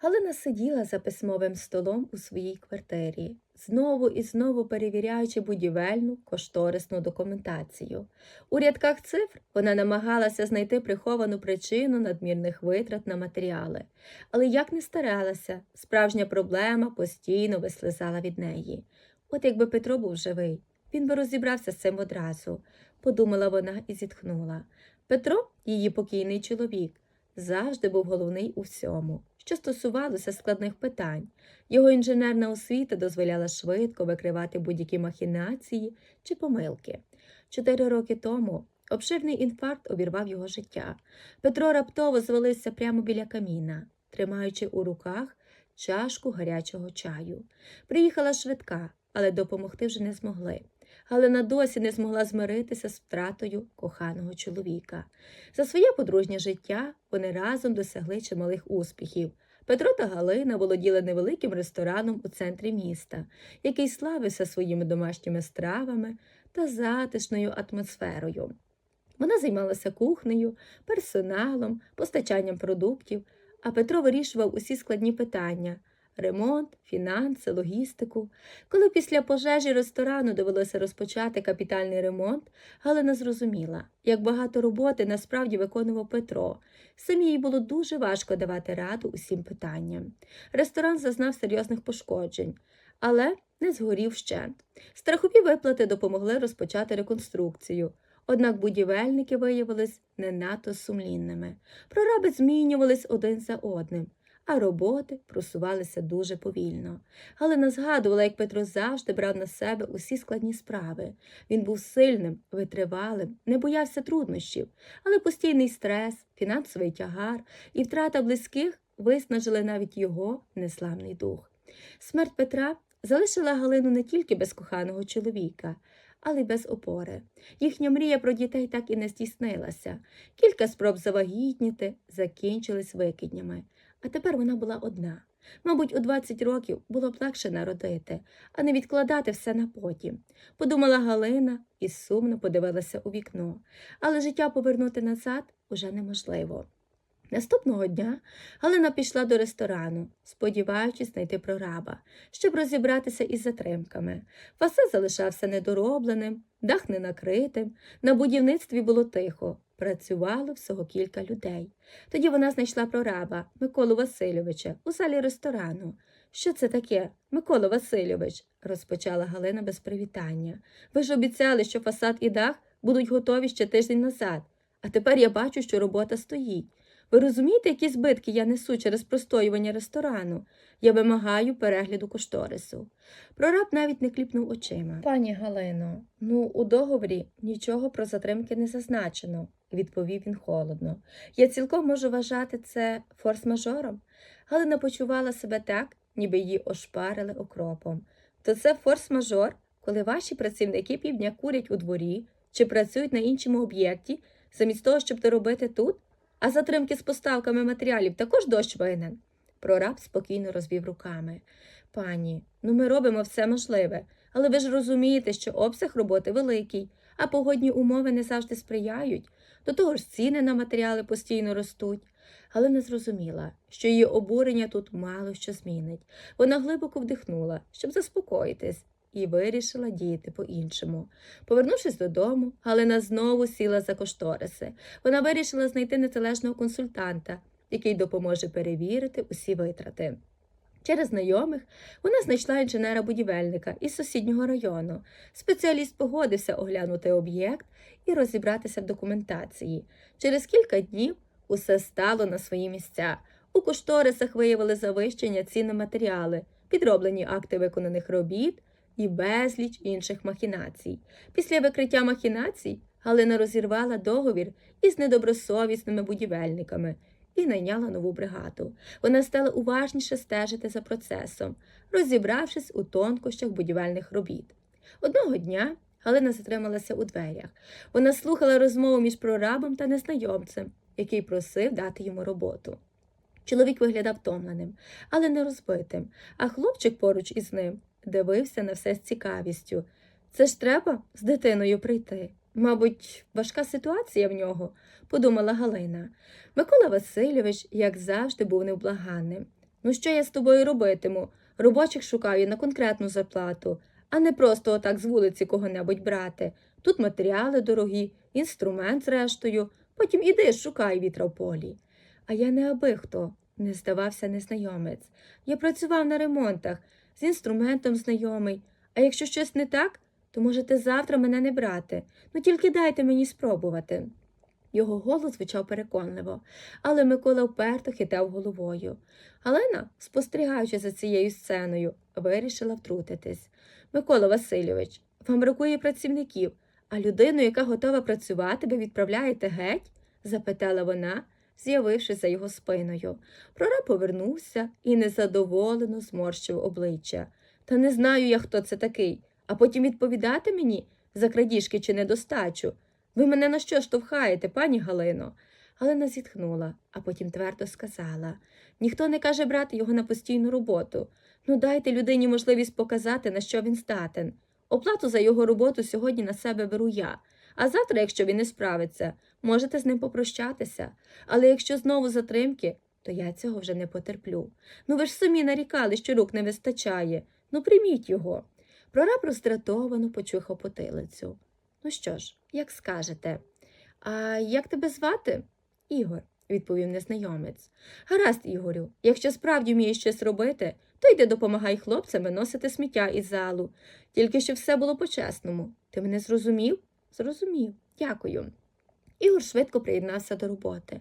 Галина сиділа за письмовим столом у своїй квартирі, знову і знову перевіряючи будівельну кошторисну документацію. У рядках цифр вона намагалася знайти приховану причину надмірних витрат на матеріали, але як не старалася, справжня проблема постійно вислизала від неї. От якби Петро був живий, він би розібрався з цим одразу, подумала вона і зітхнула. Петро, її покійний чоловік, завжди був головний у всьому, що стосувалося складних питань. Його інженерна освіта дозволяла швидко викривати будь-які махінації чи помилки. Чотири роки тому обширний інфаркт обірвав його життя. Петро раптово звалився прямо біля каміна, тримаючи у руках чашку гарячого чаю. Приїхала швидка, але допомогти вже не змогли. Галина досі не змогла змиритися з втратою коханого чоловіка. За своє подружнє життя вони разом досягли чималих успіхів. Петро та Галина володіли невеликим рестораном у центрі міста, який славився своїми домашніми стравами та затишною атмосферою. Вона займалася кухнею, персоналом, постачанням продуктів, а Петро вирішував усі складні питання ремонт, фінанси, логістику. Коли після пожежі ресторану довелося розпочати капітальний ремонт, Галина зрозуміла, як багато роботи насправді виконував Петро. Самі їй було дуже важко давати раду усім питанням. Ресторан зазнав серйозних пошкоджень, але не згорів вщент. Страхові виплати допомогли розпочати реконструкцію. Однак будівельники виявились не надто сумлінними. Прораби змінювались один за одним а роботи просувалися дуже повільно. Галина згадувала, як Петро завжди брав на себе усі складні справи. Він був сильним, витривалим, не боявся труднощів, але постійний стрес, фінансовий тягар і втрата близьких виснажили навіть його незламний дух. Смерть Петра залишила Галину не тільки без коханого чоловіка. Але й без опори. Їхня мрія про дітей так і не здійснилася. Кілька спроб завагітніти закінчились викиднями. А тепер вона була одна. Мабуть, у 20 років було б легше народити, а не відкладати все на потім. Подумала Галина і сумно подивилася у вікно, але життя повернути назад уже неможливо. Наступного дня Галина пішла до ресторану, сподіваючись знайти прораба, щоб розібратися із затримками. Фасад залишався недоробленим, дах не накритим, на будівництві було тихо, працювало всього кілька людей. Тоді вона знайшла прораба Миколу Васильовича у залі ресторану. Що це таке, Микола Васильович? розпочала Галина без привітання. Ви ж обіцяли, що фасад і дах будуть готові ще тиждень назад, а тепер я бачу, що робота стоїть. Ви розумієте, які збитки я несу через простоювання ресторану? Я вимагаю перегляду кошторису. Прораб навіть не кліпнув очима. Пані Галино, ну у договорі нічого про затримки не зазначено, відповів він холодно. Я цілком можу вважати це форс-мажором. Галина почувала себе так, ніби її ошпарили окропом. То це форс-мажор, коли ваші працівники півдня курять у дворі чи працюють на іншому об'єкті, замість того, щоб це робити тут. А затримки з поставками матеріалів також дощ винен. Прораб спокійно розвів руками. Пані, ну ми робимо все можливе, але ви ж розумієте, що обсяг роботи великий, а погодні умови не завжди сприяють. До того ж ціни на матеріали постійно ростуть. Галина зрозуміла, що її обурення тут мало що змінить. Вона глибоко вдихнула, щоб заспокоїтись, і вирішила діяти по-іншому. Повернувшись додому, Галина знову сіла за кошториси. Вона вирішила знайти незалежного консультанта, який допоможе перевірити усі витрати. Через знайомих вона знайшла інженера-будівельника із сусіднього району. Спеціаліст погодився оглянути об'єкт і розібратися в документації. Через кілька днів усе стало на свої місця. У кошторисах виявили завищення цін на матеріали, підроблені акти виконаних робіт, і безліч інших махінацій. Після викриття махінацій Галина розірвала договір із недобросовісними будівельниками і найняла нову бригаду. Вона стала уважніше стежити за процесом, розібравшись у тонкощах будівельних робіт. Одного дня Галина затрималася у дверях. Вона слухала розмову між прорабом та незнайомцем, який просив дати йому роботу. Чоловік виглядав втомленим, але не розбитим, а хлопчик поруч із ним дивився на все з цікавістю. Це ж треба з дитиною прийти. Мабуть, важка ситуація в нього, подумала Галина. Микола Васильович, як завжди, був невблаганним. Ну що я з тобою робитиму? Робочих шукаю на конкретну зарплату, а не просто отак з вулиці кого-небудь брати. Тут матеріали дорогі, інструмент зрештою, потім іди шукай вітра в полі. А я не аби хто, не здавався незнайомець. Я працював на ремонтах, з інструментом знайомий. А якщо щось не так, то можете завтра мене не брати. Ну тільки дайте мені спробувати. Його голос звучав переконливо, але Микола вперто хитав головою. Галина, спостерігаючи за цією сценою, вирішила втрутитись. Микола Васильович, вам бракує працівників, а людину, яка готова працювати, ви відправляєте геть? запитала вона, з'явившись за його спиною. Прораб повернувся і незадоволено зморщив обличчя. Та не знаю я, хто це такий, а потім відповідати мені за крадіжки чи недостачу. Ви мене на що штовхаєте, пані Галино? Галина зітхнула, а потім твердо сказала ніхто не каже брати його на постійну роботу. Ну дайте людині можливість показати, на що він здатен. Оплату за його роботу сьогодні на себе беру я, а завтра, якщо він не справиться, можете з ним попрощатися. Але якщо знову затримки, то я цього вже не потерплю. Ну ви ж самі нарікали, що рук не вистачає. Ну прийміть його. Прораб роздратовано почухав потилицю. Ну що ж, як скажете. А як тебе звати? Ігор, відповів незнайомець. Гаразд, Ігорю, якщо справді вмієш щось робити, то йди допомагай хлопцям виносити сміття із залу. Тільки щоб все було по-чесному. Ти мене зрозумів? Зрозумів. Дякую. Ігор швидко приєднався до роботи.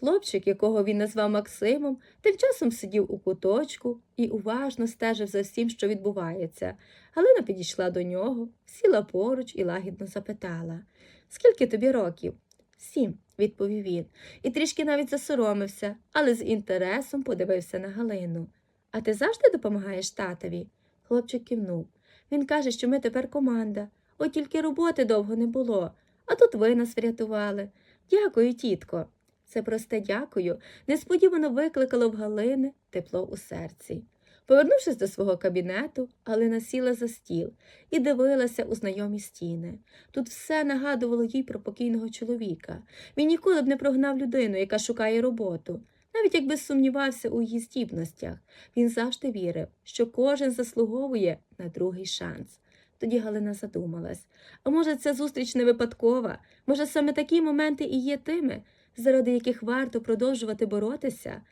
Хлопчик, якого він назвав Максимом, тим часом сидів у куточку і уважно стежив за всім, що відбувається. Галина підійшла до нього, сіла поруч і лагідно запитала Скільки тобі років? Сім, відповів він, і трішки навіть засоромився, але з інтересом подивився на Галину. А ти завжди допомагаєш татові? Хлопчик кивнув. Він каже, що ми тепер команда. От тільки роботи довго не було, а тут ви нас врятували. Дякую, тітко. Це просте дякую несподівано викликало в Галини тепло у серці. Повернувшись до свого кабінету, Галина сіла за стіл і дивилася у знайомі стіни. Тут все нагадувало їй про покійного чоловіка. Він ніколи б не прогнав людину, яка шукає роботу. Навіть якби сумнівався у її здібностях, він завжди вірив, що кожен заслуговує на другий шанс. Тоді Галина задумалась а може, ця зустріч не випадкова? Може, саме такі моменти і є тими, заради яких варто продовжувати боротися?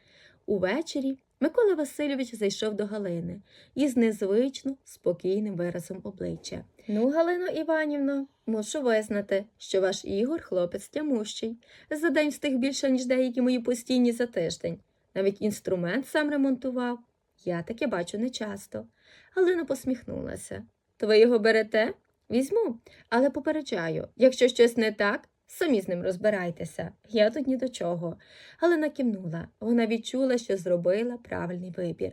Увечері Микола Васильович зайшов до Галини із незвично спокійним виразом обличчя. Ну, Галино Іванівно, мушу визнати, що ваш Ігор хлопець тямущий. За день встиг більше, ніж деякі мої постійні за тиждень. Навіть інструмент сам ремонтував. Я таке бачу нечасто. Галина посміхнулася. То ви його берете? Візьму, але попереджаю, якщо щось не так, самі з ним розбирайтеся. Я тут ні до чого. Галина кивнула. Вона відчула, що зробила правильний вибір.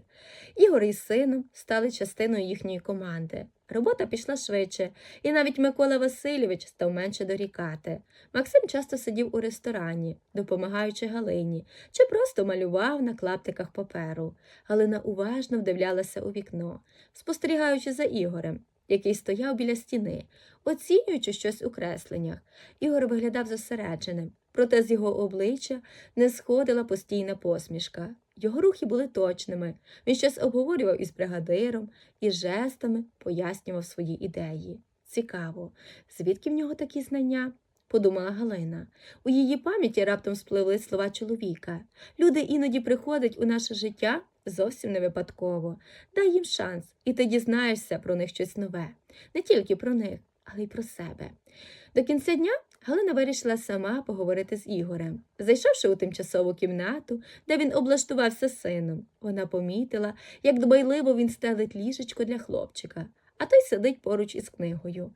Ігор із сином стали частиною їхньої команди. Робота пішла швидше, і навіть Микола Васильович став менше дорікати. Максим часто сидів у ресторані, допомагаючи Галині, чи просто малював на клаптиках паперу. Галина уважно вдивлялася у вікно, спостерігаючи за Ігорем, який стояв біля стіни, оцінюючи щось у кресленнях. Ігор виглядав зосередженим, проте з його обличчя не сходила постійна посмішка. Його рухи були точними. Він щось обговорював із бригадиром і жестами пояснював свої ідеї. Цікаво, звідки в нього такі знання? подумала Галина. У її пам'яті раптом спливли слова чоловіка. Люди іноді приходять у наше життя зовсім не випадково. Дай їм шанс, і ти дізнаєшся про них щось нове. Не тільки про них, але й про себе. До кінця дня Галина вирішила сама поговорити з Ігорем. Зайшовши у тимчасову кімнату, де він облаштувався сином, вона помітила, як дбайливо він стелить ліжечко для хлопчика, а той сидить поруч із книгою.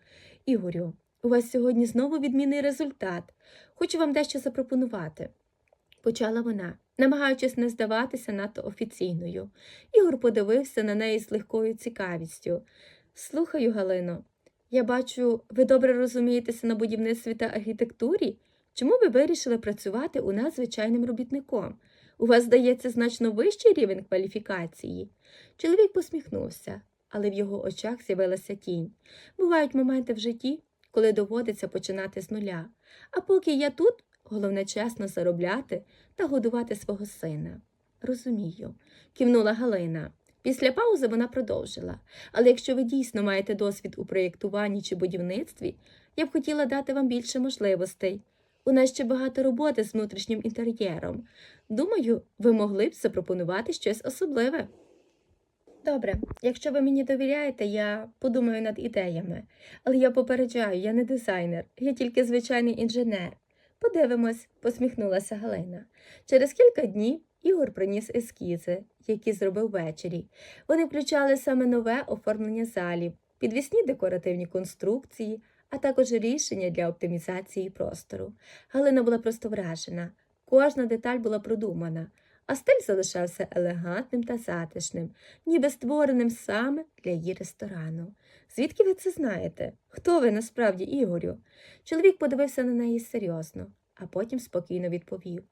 Ігорю, у вас сьогодні знову відмінний результат. Хочу вам дещо запропонувати. Почала вона, намагаючись не здаватися надто офіційною. Ігор подивився на неї з легкою цікавістю. Слухаю, Галино, я бачу, ви добре розумієтеся на будівництві та архітектурі. Чому ви вирішили працювати у нас звичайним робітником? У вас, здається, значно вищий рівень кваліфікації. Чоловік посміхнувся, але в його очах з'явилася тінь. Бувають моменти в житті, коли доводиться починати з нуля. А поки я тут, головне чесно заробляти та годувати свого сина. Розумію, кивнула Галина. Після паузи вона продовжила. Але якщо ви дійсно маєте досвід у проєктуванні чи будівництві, я б хотіла дати вам більше можливостей. У нас ще багато роботи з внутрішнім інтер'єром. Думаю, ви могли б запропонувати щось особливе. Добре, якщо ви мені довіряєте, я подумаю над ідеями. Але я попереджаю, я не дизайнер, я тільки звичайний інженер. Подивимось, посміхнулася Галина. Через кілька днів Ігор приніс ескізи, які зробив ввечері. Вони включали саме нове оформлення залів, підвісні декоративні конструкції, а також рішення для оптимізації простору. Галина була просто вражена. Кожна деталь була продумана, а стиль залишався елегантним та затишним, ніби створеним саме для її ресторану. Звідки ви це знаєте? Хто ви насправді, Ігорю? Чоловік подивився на неї серйозно, а потім спокійно відповів.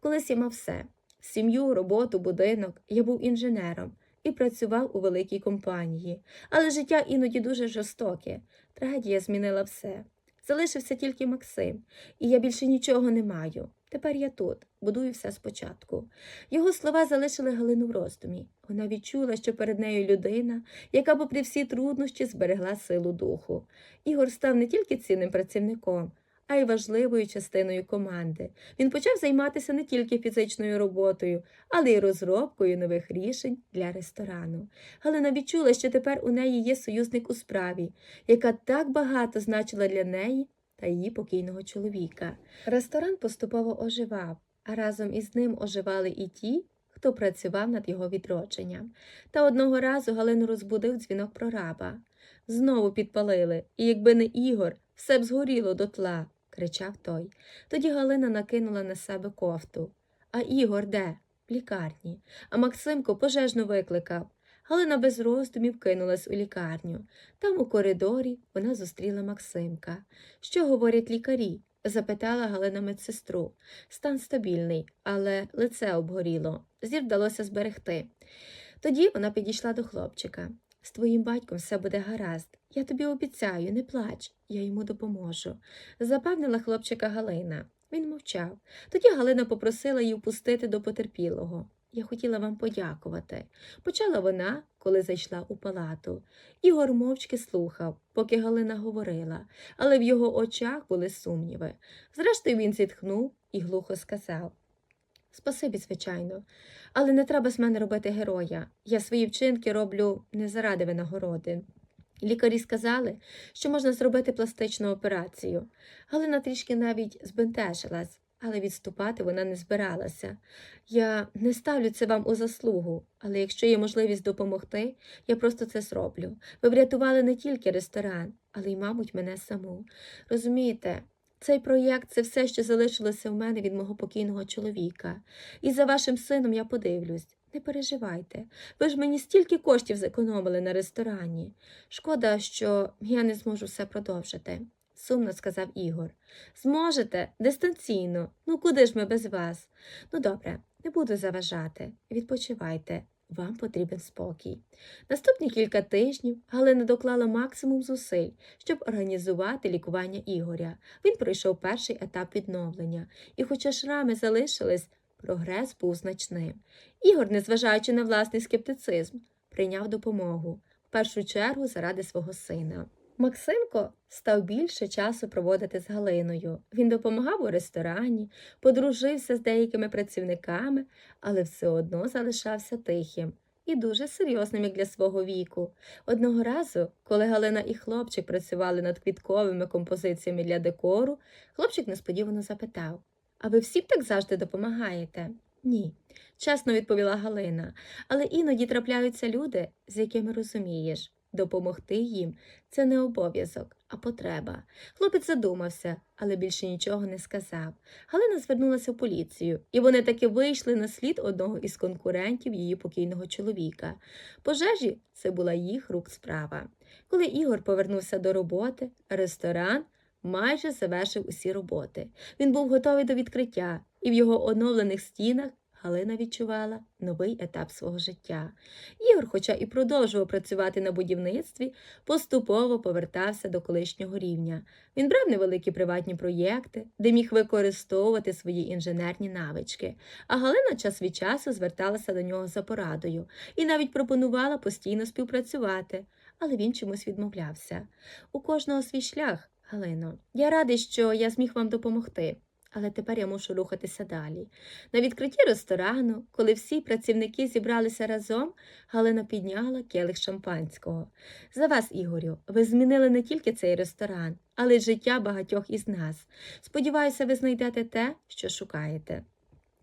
Колись я мав все сім'ю, роботу, будинок. Я був інженером і працював у великій компанії. Але життя іноді дуже жорстоке. Трагедія змінила все. Залишився тільки Максим, і я більше нічого не маю. Тепер я тут, будую все спочатку. Його слова залишили Галину в роздумі. Вона відчула, що перед нею людина, яка, попри всі труднощі, зберегла силу духу. Ігор став не тільки цінним працівником, а й важливою частиною команди. Він почав займатися не тільки фізичною роботою, але й розробкою нових рішень для ресторану. Галина відчула, що тепер у неї є союзник у справі, яка так багато значила для неї та її покійного чоловіка. Ресторан поступово оживав, а разом із ним оживали і ті, хто працював над його відродженням. Та одного разу Галину розбудив дзвінок прораба. Знову підпалили, і якби не Ігор, все б згоріло дотла, кричав той. Тоді Галина накинула на себе кофту. А Ігор де? В лікарні. А Максимко пожежну викликав. Галина без роздумів кинулась у лікарню. Там, у коридорі, вона зустріла Максимка. Що говорять лікарі? запитала Галина медсестру. Стан стабільний, але лице обгоріло. Зір вдалося зберегти. Тоді вона підійшла до хлопчика. З твоїм батьком все буде гаразд. Я тобі обіцяю, не плач, я йому допоможу, запевнила хлопчика Галина. Він мовчав. Тоді Галина попросила її впустити до потерпілого. Я хотіла вам подякувати. Почала вона, коли зайшла у палату. Ігор мовчки слухав, поки Галина говорила, але в його очах були сумніви. Зрештою, він зітхнув і глухо сказав Спасибі, звичайно, але не треба з мене робити героя. Я свої вчинки роблю не заради винагороди. Лікарі сказали, що можна зробити пластичну операцію. Галина трішки навіть збентежилась, але відступати вона не збиралася. Я не ставлю це вам у заслугу, але якщо є можливість допомогти, я просто це зроблю. Ви врятували не тільки ресторан, але й, мабуть, мене саму. Розумієте, цей проєкт це все, що залишилося в мене від мого покійного чоловіка. І за вашим сином я подивлюсь. Не переживайте, ви ж мені стільки коштів зекономили на ресторані. Шкода, що я не зможу все продовжити, сумно сказав Ігор. Зможете дистанційно. Ну куди ж ми без вас? Ну добре, не буду заважати. Відпочивайте. Вам потрібен спокій. Наступні кілька тижнів Галина доклала максимум зусиль, щоб організувати лікування Ігоря. Він пройшов перший етап відновлення, і, хоча шрами залишились, прогрес був значним. Ігор, незважаючи на власний скептицизм, прийняв допомогу, в першу чергу заради свого сина. Максимко став більше часу проводити з Галиною. Він допомагав у ресторані, подружився з деякими працівниками, але все одно залишався тихим і дуже серйозним як для свого віку. Одного разу, коли Галина і хлопчик працювали над квітковими композиціями для декору, хлопчик несподівано запитав А ви всім так завжди допомагаєте? Ні, чесно відповіла Галина, але іноді трапляються люди, з якими розумієш. Допомогти їм це не обов'язок, а потреба. Хлопець задумався, але більше нічого не сказав. Галина звернулася в поліцію, і вони таки вийшли на слід одного із конкурентів її покійного чоловіка. Пожежі це була їх рук справа. Коли Ігор повернувся до роботи, ресторан майже завершив усі роботи. Він був готовий до відкриття, і в його оновлених стінах Галина відчувала новий етап свого життя. Ігор, хоча і продовжував працювати на будівництві, поступово повертався до колишнього рівня. Він брав невеликі приватні проєкти, де міг використовувати свої інженерні навички, а Галина час від часу зверталася до нього за порадою і навіть пропонувала постійно співпрацювати, але він чомусь відмовлявся. У кожного свій шлях, Галино. Я радий, що я зміг вам допомогти. Але тепер я мушу рухатися далі. На відкритті ресторану, коли всі працівники зібралися разом, Галина підняла келих шампанського. За вас, Ігорю, ви змінили не тільки цей ресторан, але й життя багатьох із нас. Сподіваюся, ви знайдете те, що шукаєте.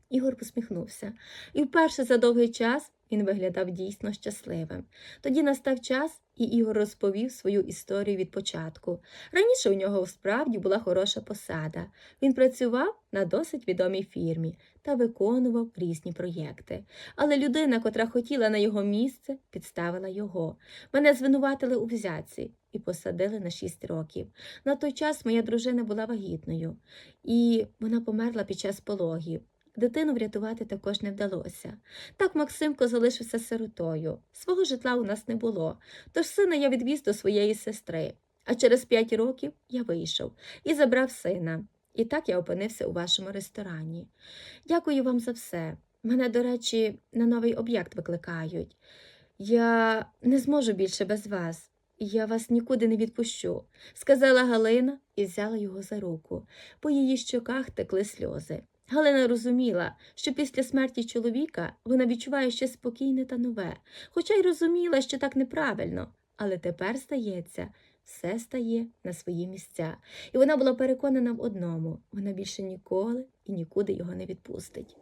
Ігор посміхнувся, і вперше за довгий час він виглядав дійсно щасливим. Тоді настав час, і Ігор розповів свою історію від початку. Раніше у нього справді була хороша посада. Він працював на досить відомій фірмі та виконував різні проєкти. Але людина, котра хотіла на його місце, підставила його. Мене звинуватили у взятці і посадили на шість років. На той час моя дружина була вагітною, і вона померла під час пологів. Дитину врятувати також не вдалося. Так Максимко залишився сиротою. Свого житла у нас не було, тож сина я відвіз до своєї сестри. А через п'ять років я вийшов і забрав сина. І так я опинився у вашому ресторані. Дякую вам за все. Мене, до речі, на новий об'єкт викликають. Я не зможу більше без вас. Я вас нікуди не відпущу, сказала Галина і взяла його за руку. По її щоках текли сльози. Галина розуміла, що після смерті чоловіка вона відчуває щось спокійне та нове, хоча й розуміла, що так неправильно, але тепер, стається. все стає на свої місця, і вона була переконана в одному вона більше ніколи і нікуди його не відпустить.